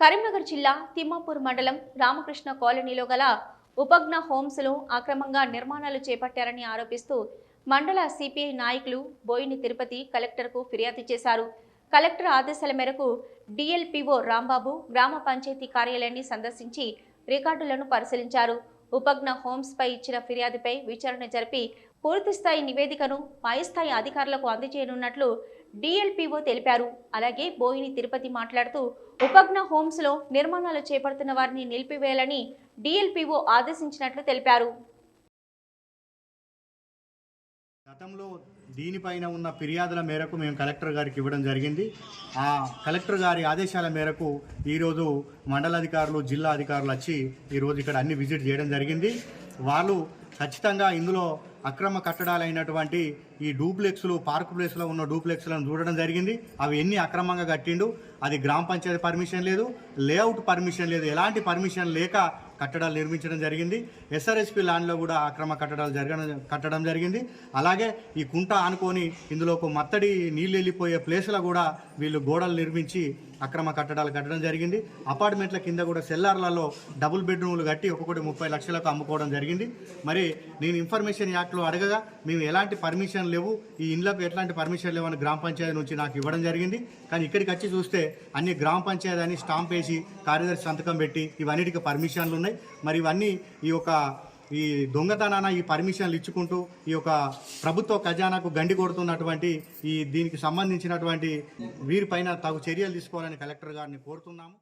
కరీంనగర్ జిల్లా తిమ్మాపూర్ మండలం రామకృష్ణ కాలనీలో గల ఉపగ్న హోమ్స్లో అక్రమంగా నిర్మాణాలు చేపట్టారని ఆరోపిస్తూ మండల సిపిఐ నాయకులు బోయిని తిరుపతి కలెక్టర్కు ఫిర్యాదు చేశారు. కలెక్టర్ ఆదేశాల మేరకు డిఎల్పిఓ రాంబాబు గ్రామ పంచాయతీ కార్యాలయాన్ని సందర్శించి రికార్డులను పరిశీలించారు. ఉపగ్న హోమ్స్పై ఇచ్చిన ఫిర్యాదుపై విచారణ జరిపి పూర్తిస్థాయి నివేదికను పైస్థాయి అధికారులకు అందజేయనున్నట్లు డిఎల్పిఓ తెలిపారు. అలాగే బోయిని తిరుపతి మాట్లాడుతూ ఉపగ్న హోమ్స్లో నిర్మాణాలు చేపడుతున్న వారిని నిలిపివేయాలని డిఎల్పిఓ ఆదేశించినట్లు తెలిపారు. గతంలో దీనిపైన ఉన్న ఫిర్యాదుల మేరకు మేము కలెక్టర్ గారికి ఇవ్వడం జరిగింది. ఆ కలెక్టర్ గారి ఆదేశాల మేరకు ఈరోజు మండలాధికారులు జిల్లా అధికారులు వచ్చి ఈరోజు ఇక్కడ అన్ని విజిట్ చేయడం జరిగింది. వాళ్ళు ఖచ్చితంగా ఇందులో అక్రమ కట్టడాలైనటువంటి ఈ డూప్లెక్స్లు పార్క్ ప్లేస్లో ఉన్న డూప్లెక్స్లను చూడడం జరిగింది. అవి ఎన్ని అక్రమంగా కట్టిండు అది గ్రామ పంచాయతీ పర్మిషన్ లేదు లేఅవుట్ పర్మిషన్ లేదు ఎలాంటి పర్మిషన్ లేక కట్టడాలు నిర్మించడం జరిగింది. ఎస్ఆర్ఎస్పి ల్యాండ్లో కూడా అక్రమ కట్టడాలు జరగడం కట్టడం జరిగింది. అలాగే ఈ కుంట ఆనుకొని ఇందులో ఒక మత్తడి నీళ్ళు వెళ్ళిపోయే ప్లేస్లో కూడా వీళ్ళు గోడలు నిర్మించి అక్రమ కట్టడాలు కట్టడం జరిగింది. అపార్ట్మెంట్ల కింద కూడా సెల్లార్లలో డబుల్ బెడ్రూమ్లు కట్టి ఒక్కొక్కటి ముప్పై లక్షలకు అమ్ముకోవడం జరిగింది. మరి నేను ఇన్ఫర్మేషన్ యాక్ట్లో అడగగా మేము ఎలాంటి పర్మిషన్ లేవు? ఈ ఇండ్లకు ఎట్లాంటి పర్మిషన్ లేవని గ్రామ పంచాయతీ నుంచి నాకు ఇవ్వడం జరిగింది. కానీ ఇక్కడికి వచ్చి చూస్తే అన్ని గ్రామ పంచాయతీ అని స్టాంప్ వేసి కార్యదర్శి సంతకం పెట్టి ఇవన్నిటికి పర్మిషన్లు ఉన్నాయి. మరి ఇవన్నీ ఈ యొక్క ఈ దొంగతనాన ఈ పర్మిషన్లు ఇచ్చుకుంటూ ఈ యొక్క ప్రభుత్వ ఖజానాకు గండి కొడుతున్నటువంటి ఈ దీనికి సంబంధించినటువంటి వీరిపైన తగు చర్యలు తీసుకోవాలని కలెక్టర్ గారిని కోరుతున్నాము.